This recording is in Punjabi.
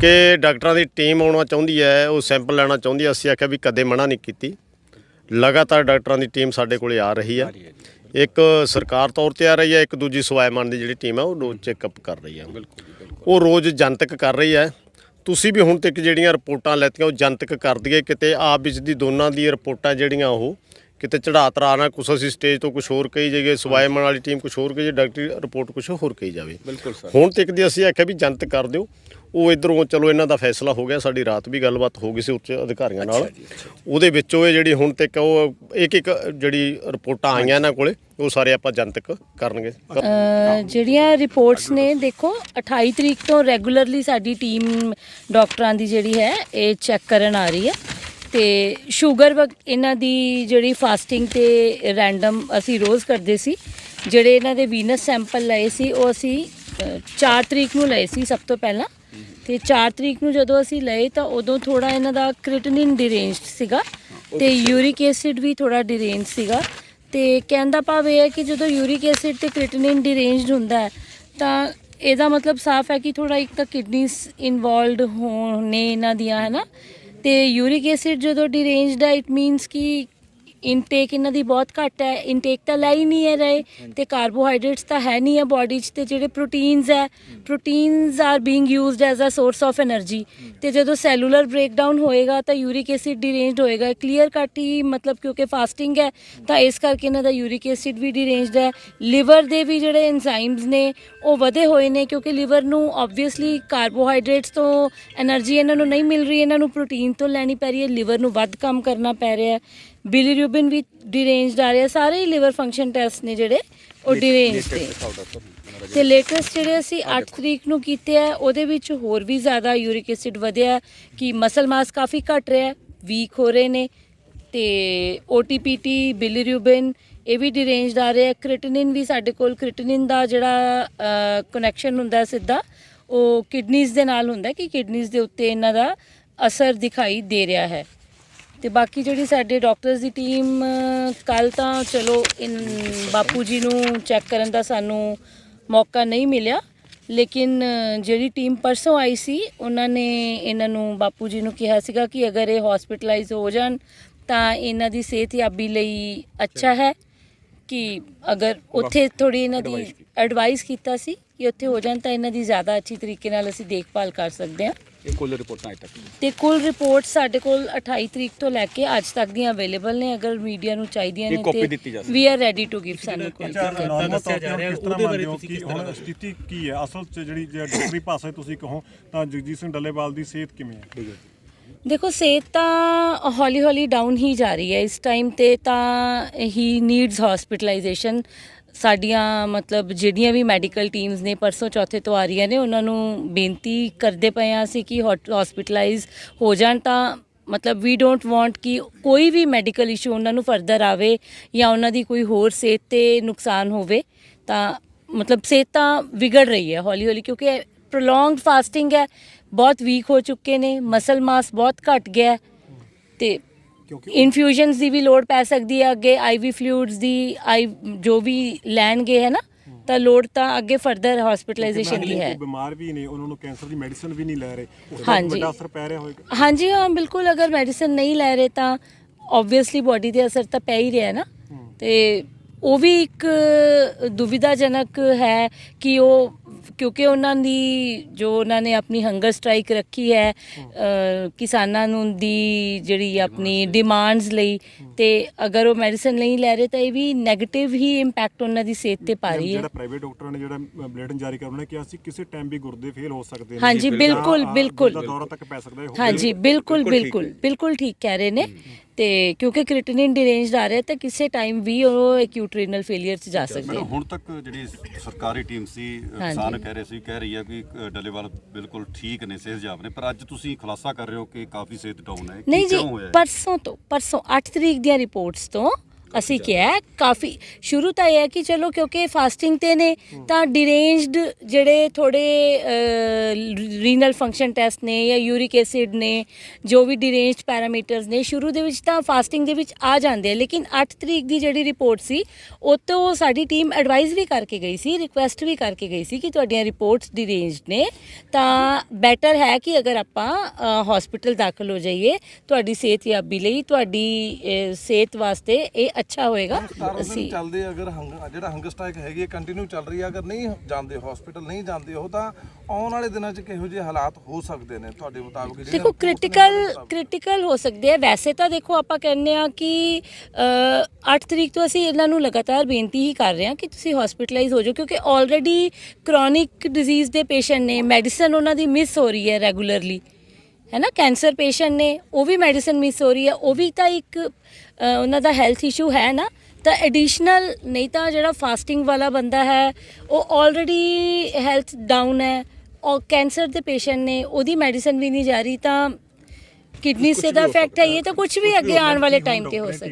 ਕਿ ਡਾਕਟਰਾਂ ਦੀ ਟੀਮ ਆਉਣਾ ਚਾਹੁੰਦੀ ਹੈ ਉਹ ਸੈਂਪਲ ਲੈਣਾ ਚਾਹੁੰਦੀ ਹੈ ਅਸੀਂ ਆਖਿਆ ਵੀ ਕਦੇ ਮਨਾ ਨਹੀਂ ਕੀਤੀ। ਲਗਾਤਾਰ ਡਾਕਟਰਾਂ ਦੀ ਟੀਮ ਸਾਡੇ ਕੋਲੇ ਆ ਰਹੀ ਹੈ। ਇੱਕ ਸਰਕਾਰ ਤੌਰ ਤੇ ਆ ਰਹੀ ਹੈ ਇੱਕ ਦੂਜੀ ਸਵਾਇਮਾਨ ਦੀ ਜਿਹੜੀ ਟੀਮ ਹੈ ਉਹ ਰੋਜ਼ ਚੈੱਕਅਪ ਕਰ ਰਹੀ ਹੈ। ਉਹ ਰੋਜ਼ ਜਨਤਕ ਕਰ ਰਹੀ ਹੈ। ਤੁਸੀਂ ਵੀ ਹੁਣ ਤੱਕ ਜਿਹੜੀਆਂ ਰਿਪੋਰਟਾਂ ਲੈਤੀਆਂ ਉਹ ਜਨਤਕ ਕਰ ਦਈਏ ਕਿਤੇ ਆਪ ਵਿੱਚ ਦੀ ਦੋਨਾਂ ਦੀ ਰਿਪੋਰਟਾਂ ਜਿਹੜੀਆਂ ਉਹ ਕਿਤੇ ਚੜਾ ਤਰਾ ਨਾ ਕੁਛ ਅਸੀਂ ਸਟੇਜ ਤੋਂ ਕੁਝ ਹੋਰ ਕਹੀ ਜਾਈਏ ਸਵਾਇਮਾਨ ਵਾਲੀ ਟੀਮ ਕੁਝ ਹੋਰ ਕਹੀ ਜਾਏ ਡਾਕਟਰੀ ਰਿਪੋਰਟ ਕੁਝ ਹੋਰ ਕਹੀ ਜਾਵੇ। ਹੁਣ ਤੱਕ ਦੀ ਅਸੀਂ ਆਖਿਆ ਵੀ ਜਨਤਕ ਕਰ ਦਿਓ। ਉਹ ਇਧਰੋਂ ਚਲੋ ਇਹਨਾਂ ਦਾ ਫੈਸਲਾ ਹੋ ਗਿਆ ਸਾਡੀ ਰਾਤ ਵੀ ਗੱਲਬਾਤ ਹੋ ਗਈ ਸੀ ਉੱਚ ਅਧਿਕਾਰੀਆਂ ਨਾਲ। ਉਹਦੇ ਵਿੱਚੋਂ ਇਹ ਜਿਹੜੀ ਹੁਣ ਤੱਕ ਉਹ ਇੱਕ ਇੱਕ ਜਿਹੜੀ ਰਿਪੋਰਟਾਂ ਆਈਆਂ ਇਹਨਾਂ ਕੋਲੇ ਉਹ ਸਾਰੇ ਆਪਾਂ ਜਨਤਕ ਕਰਨਗੇ। ਜਿਹੜੀਆਂ ਰਿਪੋਰਟਸ ਨੇ ਦੇਖੋ 28 ਤਰੀਕ ਤੋਂ ਰੈਗੂਲਰਲੀ ਸਾਡੀ ਟੀਮ ਡਾਕਟਰਾਂ ਦੀ ਜਿਹੜੀ ਹੈ ਇਹ ਚੈੱਕ ਕਰਨ ਆ ਰਹੀ ਹੈ। ਤੇ ਸ਼ੂਗਰ ਇਹਨਾਂ ਦੀ ਜਿਹੜੀ ਫਾਸਟਿੰਗ ਤੇ ਰੈਂਡਮ ਅਸੀਂ ਰੋਜ਼ ਕਰਦੇ ਸੀ ਜਿਹੜੇ ਇਹਨਾਂ ਦੇ ਵੀਨਸ ਸੈਂਪਲ ਲਏ ਸੀ ਉਹ ਅਸੀਂ 4 ਤਰੀਕ ਨੂੰ ਲਏ ਸੀ ਸਭ ਤੋਂ ਪਹਿਲਾਂ। ਤੇ 4 ਤਰੀਕ ਨੂੰ ਜਦੋਂ ਅਸੀਂ ਲਏ ਤਾਂ ਉਦੋਂ ਥੋੜਾ ਇਹਨਾਂ ਦਾ ਕ੍ਰਿਟਿਨਿਨ ਡਿਰੇਂਜਡ ਸੀਗਾ ਤੇ ਯੂਰਿਕ ਐਸਿਡ ਵੀ ਥੋੜਾ ਡਿਰੇਂਜ ਸੀਗਾ। ਤੇ ਕਹਿਣ ਦਾ ਭਾਵ ਇਹ ਹੈ ਕਿ ਜਦੋਂ ਯੂਰਿਕ ਐਸਿਡ ਤੇ ਕ੍ਰਿਟਿਨਿਨ ਡਿਰੇਂਜਡ ਹੁੰਦਾ ਹੈ ਤਾਂ ਇਹਦਾ ਮਤਲਬ ਸਾਫ਼ ਹੈ ਕਿ ਥੋੜਾ ਇੱਕ ਤਾਂ ਕਿਡਨੀਸ ਇਨਵੋਲਡ ਹੋਣੇ ਇਹਨਾਂ ਦੀਆਂ ਹੈ ਨਾ? ਤੇ ਯੂਰਿਕ ਐਸਿਡ ਜਦੋਂ ਡਿਰੇਂਜਡ ਹੈ ਇਟ ਮੀਨਸ ਕਿ ਇਨਟੇਕ ਇਹਨਾਂ ਦੀ ਬਹੁਤ ਘੱਟ ਹੈ ਇਨਟੇਕ ਤਾਂ ਲੈ ਹੀ ਨਹੀਂ ਹੈ ਰਹੇ ਤੇ ਕਾਰਬੋਹਾਈਡਰੇਟਸ ਤਾਂ ਹੈ ਨਹੀਂ ਹੈ ਬਾਡੀ 'ਚ ਤੇ ਜਿਹੜੇ ਪ੍ਰੋਟੀਨਸ ਹੈ proteins are being used as a source of energy ਤੇ ਜਦੋਂ ਸੈਲੂਲਰ ਬ੍ਰੇਕਡਾਊਨ ਹੋਏਗਾ ਤਾਂ ਯੂਰਿਕ ਐਸਿਡ ਡਿਰੇਂਜਡ ਹੋਏਗਾ ਕਲੀਅਰ ਕੱਟ ਹੀ ਮਤਲਬ ਕਿਉਂਕਿ ਫਾਸਟਿੰਗ ਹੈ ਤਾਂ ਇਸ ਕਰਕੇ ਇਹਨਾਂ ਦਾ ਯੂਰਿਕ ਐਸਿਡ ਵੀ ਡਿਰੇਂਜਡ ਹੈ। ਲਿਵਰ ਦੇ ਵੀ ਜਿਹੜੇ ਐਂਜ਼ਾਈਮਸ ਨੇ ਉਹ ਵਧੇ ਹੋਏ ਨੇ ਕਿਉਂਕਿ ਲਿਵਰ ਨੂੰ ਆਬਵੀਅਸਲੀ ਕਾਰਬੋਹਾਈਡਰੇਟਸ ਤੋਂ એનર્ਜੀ ਇਹਨਾਂ ਨੂੰ ਨਹੀਂ ਮਿਲ ਰਹੀ ਇਹਨਾਂ ਨੂੰ ਪ੍ਰੋਟੀਨ ਤੋਂ ਲੈਣੀ ਪੈ ਰਹੀ ਹੈ ਲਿਵਰ ਨੂੰ ਵੱਧ ਕੰਮ ਕਰਨਾ ਪੈ ਰਿਹਾ ਬਿਲੀਰੂਬਿਨ ਵੀ ਡਿਰੇਂਜਡ ਆ ਰਿਹਾ ਸਾਰੇ ਹੀ ਲਿਵਰ ਫੰਕਸ਼ਨ ਟੈਸਟ ਨੇ ਜਿਹੜੇ ਉਹ ਡਿਰੇਂਜਡ ਨੇ। ਤੇ ਲੇਟੈਸਟ ਜਿਹੜੇ ਅਸੀਂ 8 ਤਰੀਕ ਨੂੰ ਕੀਤੇ ਆ ਉਹਦੇ ਵਿੱਚ ਹੋਰ ਵੀ ਜ਼ਿਆਦਾ ਯੂਰਿਕ ਐਸਿਡ ਵਧਿਆ ਕਿ ਮਸਲ ਮਾਸ ਕਾਫੀ ਘਟ ਰਿਹਾ ਵੀਕ ਹੋ ਰਹੇ ਨੇ। ਤੇ OTPT ਬਿਲੀਰੂਬਿਨ ਇਹ ਵੀ ਡਿਰੇਂਜਡ ਆ ਰਿਹਾ ਕ੍ਰਿਟਿਨਿਨ ਵੀ ਸਾਡੇ ਕੋਲ ਕ੍ਰਿਟਿਨਿਨ ਦਾ ਜਿਹੜਾ ਕਨੈਕਸ਼ਨ ਹੁੰਦਾ ਸਿੱਧਾ ਉਹ ਕਿਡਨੀਜ਼ ਦੇ ਨਾਲ ਹੁੰਦਾ ਕਿ ਕਿਡਨੀਜ਼ ਦੇ ਉੱਤੇ ਇਹਨਾਂ ਦਾ ਅਸਰ ਦਿਖਾਈ ਦੇ ਰਿਹਾ ਹੈ। ਤੇ ਬਾਕੀ ਜਿਹੜੀ ਸਾਡੇ ਡਾਕਟਰਸ ਦੀ ਟੀਮ ਕੱਲ ਤਾਂ ਚਲੋ ਬਾਪੂ ਜੀ ਨੂੰ ਚੈੱਕ ਕਰਨ ਦਾ ਸਾਨੂੰ ਮੌਕਾ ਨਹੀਂ ਮਿਲਿਆ। ਲੇਕਿਨ ਜਿਹੜੀ ਟੀਮ ਪਰਸੋਂ ਆਈ ਸੀ ਉਹਨਾਂ ਨੇ ਇਹਨਾਂ ਨੂੰ ਬਾਪੂ ਜੀ ਨੂੰ ਕਿਹਾ ਸੀਗਾ ਕਿ ਅਗਰ ਇਹ ਹਸਪੀਟਲਾਈਜ਼ ਹੋ ਜਾਣ ਤਾਂ ਇਹਨਾਂ ਦੀ ਸਿਹਤਯਾਬੀ ਲਈ ਅੱਛਾ ਹੈ ਕਿ ਅਗਰ ਉੱਥੇ ਥੋੜੀ ਇਹਨਾਂ ਦੀ ਐਡਵਾਈਸ ਕੀਤਾ ਸੀ ਕਿ ਉੱਥੇ ਹੋ ਜਾਣ ਤਾਂ ਇਹਨਾਂ ਦੀ ਜ਼ਿਆਦਾ ਅੱਛੀ ਤਰੀਕੇ ਨਾਲ ਅਸੀਂ ਦੇਖਭਾਲ ਕਰ ਸਕਦੇ ਹਾਂ। ਇਹ ਕੁੱਲ ਰਿਪੋਰਟਾਂ ਅਜੇ ਤੱਕ ਤੇ ਕੁੱਲ ਰਿਪੋਰਟ ਸਾਡੇ ਕੋਲ 28 ਤਰੀਕ ਤੋਂ ਲੈ ਕੇ ਅੱਜ ਤੱਕ ਦੀਆਂ ਅਵੇਲੇਬਲ ਨੇ ਅਗਰ ਮੀਡੀਆ ਨੂੰ ਚਾਹੀਦੀਆਂ ਇਹ ਨੇ ਦਿੱਤੀ ਜਾ ਸਕਦੀ we are ready to give ਸਾਨੂੰ ਕੋਈ ਨਾਰਮਲ ਤੌਰ ਤੇ ਕਿਸ ਤਰ੍ਹਾਂ ਮੰਨਦੇ ਹੋ ਕਿ ਹੁਣ ਸਥਿਤੀ ਕੀ ਹੈ? ਅਸਲ 'ਚ ਜਿਹੜੀ ਜੇ ਡਾਕਟਰੀ ਭਾਸ਼ਾ 'ਚ ਤੁਸੀਂ ਕਹੋ ਤਾਂ ਜਗਜੀਤ ਸਿੰਘ ਡੱਲੇਵਾਲ ਦੀ ਸਿਹਤ ਕਿਵੇਂ ਹੈ? ਦੇਖੋ ਸਿਹਤ ਤਾਂ ਹੌਲੀ ਹੌਲੀ ਡਾਊਨ ਹੀ ਜਾ ਰਹੀ ਹੈ। ਇਸ ਟਾਈਮ ਤੇ ਤਾਂ ਹੀ ਨੀਡਸ ਹਸਪੀਟਲਾਈਜੇਸ਼ਨ ਸਾਡੀਆਂ, ਮਤਲਬ ਜਿਹੜੀਆਂ ਵੀ ਮੈਡੀਕਲ ਟੀਮਸ ਨੇ ਪਰਸੋਂ ਚੌਥੇ ਤੋਂ ਆ ਰਹੀਆਂ ਨੇ, ਉਹਨਾਂ ਨੂੰ ਬੇਨਤੀ ਕਰਦੇ ਪਏ ਹਾਂ ਅਸੀਂ ਕਿ ਹਸਪੀਟਲਾਈਜ਼ ਹੋ ਜਾਣ ਤਾਂ, ਮਤਲਬ ਵੀ ਡੋਂਟ ਵਾਂਟ ਕਿ ਕੋਈ ਵੀ ਮੈਡੀਕਲ ਇਸ਼ੂ ਉਹਨਾਂ ਨੂੰ ਫਰਦਰ ਆਵੇ ਜਾਂ ਉਹਨਾਂ ਦੀ ਕੋਈ ਹੋਰ ਸਿਹਤ ਤੇ ਨੁਕਸਾਨ ਹੋਵੇ, ਤਾਂ ਮਤਲਬ ਸਿਹਤ ਤਾਂ ਵਿਗੜ ਰਹੀ ਹੈ ਹੌਲੀ ਹੌਲੀ ਕਿਉਂਕਿ ਪ੍ਰੋਲੋਂਗਡ ਫਾਸਟਿੰਗ ਹੈ, ਬਹੁਤ ਵੀਕ ਹੋ ਚੁੱਕੇ ਨੇ ਮਸਲ ਮਾਸ ਬਹੁਤ ਘਟ ਗਿਆ ਹੈ ਤੇ ਇਨਫਿਊਜ਼ਨਸ ਦੀ ਵੀ ਲੋੜ ਪੈ ਸਕਦੀ ਹੈ ਅੱਗੇ ਆਈਵੀ ਫਲੂਇਡਸ ਦੀ ਆਈ ਜੋ ਵੀ ਲੈਣਗੇ ਹੈ ਨਾ ਤਾਂ ਲੋੜ ਤਾਂ ਅੱਗੇ ਫਰਦਰ ਹਸਪੀਟਲਾਈਜੇਸ਼ਨ ਦੀ ਹੈ। ਬਿਮਾਰ ਵੀ ਨੇ ਉਹਨਾਂ ਨੂੰ ਕੈਂਸਰ ਦੀ ਮੈਡੀਸਿਨ ਵੀ ਨਹੀਂ ਲੈ ਰਹੇ। ਹਾਂਜੀ। ਵੱਡਾ ਅਸਰ ਪੈ ਰਿਹਾ ਹੋਵੇਗਾ ਹਾਂਜੀ ਹਾਂ ਬਿਲਕੁਲ ਅਗਰ ਮੈਡੀਸਨ ਨਹੀਂ ਲੈ ਰਹੇ ਤਾਂ ਆਬਵੀਅਸਲੀ ਬਾਡੀ ਤੇ ਅਸਰ ਤਾਂ ਪੈ ਹੀ ਰਿਹਾ ਹੈ ਨਾ। ਤੇ ਉਹ ਵੀ ਇੱਕ ਦੁਵਿਧਾਜਨਕ ਹੈ ਕਿ ਉਹ ਕਿਉਂਕਿ ਉਹਨਾਂ ਦੀ ਜੋ ਉਹਨਾਂ ਨੇ ਆਪਣੀ ਹੰਗਰ ਸਟ੍ਰਾਈਕ ਰੱਖੀ ਹੈ ਅ, ਕਿਸਾਨਾਂ ਨੂੰ ਦੀ ਜਿਹੜੀ ਆਪਣੀ ਡਿਮਾਂਡਸ ਲਈ। ਤੇ ਅਗਰ ਉਹ ਮੈਡੀਸਨ ਨਹੀਂ ਲੈ ਰਹੇ ਤਾਂ ਇਹ ਵੀ 네ਗੇਟਿਵ ਹੀ ਇੰਪੈਕਟ ਉਹਨਾਂ ਦੀ ਸਿਹਤ ਤੇ ਪਾ ਰਹੀ ਹੈ। ਜਿਹੜਾ ਪ੍ਰਾਈਵੇਟ ਡਾਕਟਰਾਂ ਨੇ ਜਿਹੜਾ ਬਲੇਡਨ ਜਾਰੀ ਕਰ ਉਹਨਾਂ ਨੇ ਕਿਹਾ ਸੀ ਕਿਸੇ ਟਾਈਮ ਵੀ ਗੁਰਦੇ ਫੇਲ ਹੋ ਸਕਦੇ ਨੇ। ਹਾਂਜੀ, ਬਿਲਕੁਲ, ਬਿਲਕੁਲ। ਦਿਲ ਦਾ ਦੌਰਾ ਤੱਕ ਪੈ ਸਕਦਾ ਹੈ ਹਾਂਜੀ ਬਿਲਕੁਲ ਬਿਲਕੁਲ ਬਿਲਕੁਲ ਠੀਕ ਕਹਿ ਰਹੇ ਨੇ। ਤੇ ਕਿਉਂਕਿ ਕ੍ਰਿਟਿਨਿਨ ਡਿਰੇਂਜਡ ਆ ਰਿਹਾ ਤਾਂ ਕਿਸੇ ਟਾਈਮ ਵੀ ਉਹ ਐਕਿਊਟ ਰੀਨਲ ਫੇਲਿਅਰ ਚ ਜਾ ਸਕਦੇ ਮੈਡਮ ਹੁਣ ਤੱਕ ਜਿਹੜੀ ਸਰਕਾਰੀ ਟੀਮ ਸੀ। ਕਿਸਾਨ ਕਹਿ ਰਹੇ ਸੀ ਕਹਿ ਰਹੀ ਹੈ ਕਿ ਡੱਲੇਵਾਲ ਬਿਲਕੁਲ ਠੀਕ ਨੇ ਸਿਹਤਯਾਬ ਨੇ ਪਰ ਅੱਜ ਤੁਸੀਂ ਖੁਲਾਸਾ ਕਰ ਰਹੇ ਹੋ ਕਿ ਕਾਫੀ ਸਿਹਤ ਡਾਊਨ ਹੈ ਕੀ ਨਹੀਂ ਜੀ ਕਿਉਂ ਹੋਇਆ ਇਹ? ਪਰਸੋਂ ਤੋਂ ਪਰਸੋਂ 8 ਤਰੀਕ ਦੀਆਂ ਰਿਪੋਰਟਸ ਤੋਂ ਅਸੀਂ ਕਿਹਾ ਕਾਫੀ। ਸ਼ੁਰੂ ਤਾਂ ਇਹ ਹੈ ਕਿ ਚਲੋ ਕਿਉਂਕਿ ਫਾਸਟਿੰਗ ਤੇ ਨੇ ਤਾਂ ਡਿਰੇਂਜਡ ਜਿਹੜੇ ਥੋੜੇ ਰੀਨਲ ਫੰਕਸ਼ਨ ਟੈਸਟ ਨੇ ਜਾਂ ਯੂਰਿਕ ਐਸਿਡ ਨੇ ਜੋ ਵੀ ਡਿਰੇਂਜਡ ਪੈਰਾਮੀਟਰਸ ਨੇ ਸ਼ੁਰੂ ਦੇ ਵਿੱਚ ਤਾਂ ਫਾਸਟਿੰਗ ਦੇ ਵਿੱਚ ਆ ਜਾਂਦੇ ਆ। ਲੇਕਿਨ 8 ਤਰੀਕ ਦੀ ਜਿਹੜੀ ਰਿਪੋਰਟ ਸੀ ਉਹ ਤੋਂ ਸਾਡੀ ਟੀਮ ਐਡਵਾਈਸ ਵੀ ਕਰਕੇ ਗਈ ਸੀ ਰਿਕੁਐਸਟ ਵੀ ਕਰਕੇ ਗਈ ਸੀ ਕਿ ਤੁਹਾਡੀਆਂ ਰਿਪੋਰਟਸ ਡਿਰੇਂਜਡ ਨੇ। ਤਾਂ ਬੈਟਰ ਹੈ ਕਿ ਅਗਰ ਆਪਾਂ ਹਸਪੀਟਲ ਦਾਖਲ ਹੋ ਜਾਈਏ ਤੁਹਾਡੀ ਸਿਹਤਯਾਬੀ ਲਈ ਤੁਹਾਡੀ ਸਿਹਤ ਵਾਸਤੇ ਇਹ ਅੱਛਾ ਹੋਏਗਾ। 17 ਦਿਨ ਅਸੀਂ ਚੱਲਦੇ ਅਗਰ ਹੰਗ ਜਿਹੜਾ ਹੰਗਰ ਸਟ੍ਰਾਈਕ ਹੈਗੀ ਹੈ ਕੰਟੀਨਿਊ ਚੱਲ ਰਹੀ ਹੈ ਅਗਰ ਨਹੀਂ ਜਾਂਦੇ ਹਸਪੀਟਲ ਨਹੀਂ ਜਾਂਦੇ ਉਹ ਤਾਂ ਆਉਣ ਵਾਲੇ ਦਿਨਾਂ 'ਚ ਕਿਹੋ ਜਿਹੇ ਹਾਲਾਤ ਹੋ ਸਕਦੇ ਨੇ ਤੁਹਾਡੇ ਮੁਤਾਬਕ ਜਿਹੜੇ ਦੇਖੋ ਕ੍ਰਿਟੀਕਲ? ਕ੍ਰਿਟੀਕਲ ਹੋ ਸਕਦੇ ਆ। ਵੈਸੇ ਤਾਂ ਦੇਖੋ ਆਪਾਂ ਕਹਿੰਦੇ ਆ ਕਿ ਅ, 8 ਤਰੀਕ ਤੋਂ ਅਸੀਂ ਇਹਨਾਂ ਨੂੰ ਲਗਾਤਾਰ ਬੇਨਤੀ ਹੀ ਕਰ ਰਹੇ ਹਾਂ ਕਿ ਤੁਸੀਂ ਹਸਪੀਟਲਾਈਜ਼ ਹੋ ਜਾਓ ਕਿਉਂਕਿ ਆਲਰੇਡੀ ਕ੍ਰੋਨਿਕ ਡਿਜ਼ੀਜ਼ ਦੇ ਪੇਸ਼ੈਂਟ ਨੇ ਮੈਡੀਸਨ ਉਹਨਾਂ ਦੀ ਮਿਸ ਹੋ ਰਹੀ ਹੈ ਰੈਗੂਲਰਲੀ ਹੈ ਨਾ? ਕੈਂਸਰ ਪੇਸ਼ੈਂਟ ਨੇ ਉਹ ਵੀ ਮੈਡੀਸਨ ਮਿਸ ਹੋ ਰਹੀ ਹੈ ਉਹ ਵੀ ਤਾਂ ਇੱਕ ਉਹਨਾਂ ਦਾ ਹੈਲਥ ਇਸ਼ੂ ਹੈ ਨਾ? ਤਾਂ ਐਡੀਸ਼ਨਲ ਨਹੀਂ ਤਾਂ ਜਿਹੜਾ ਫਾਸਟਿੰਗ ਵਾਲਾ ਬੰਦਾ ਹੈ ਉਹ ਆਲਰੇਡੀ ਹੈਲਥ ਡਾਊਨ ਹੈ ਔਰ ਕੈਂਸਰ ਦੇ ਪੇਸ਼ੈਂਟ ਨੇ ਉਹਦੀ ਮੈਡੀਸਨ ਵੀ ਨਹੀਂ ਜਾ ਰਹੀ ਤਾਂ ਕਿਡਨੀ ਸੇ ਦਾ ਇਫੈਕਟ ਹੈ ਇਹ ਤਾਂ ਕੁਝ ਵੀ ਅੱਗੇ ਆਉਣ ਵਾਲੇ ਟਾਈਮ ਤੇ ਹੋ ਸਕਦਾ।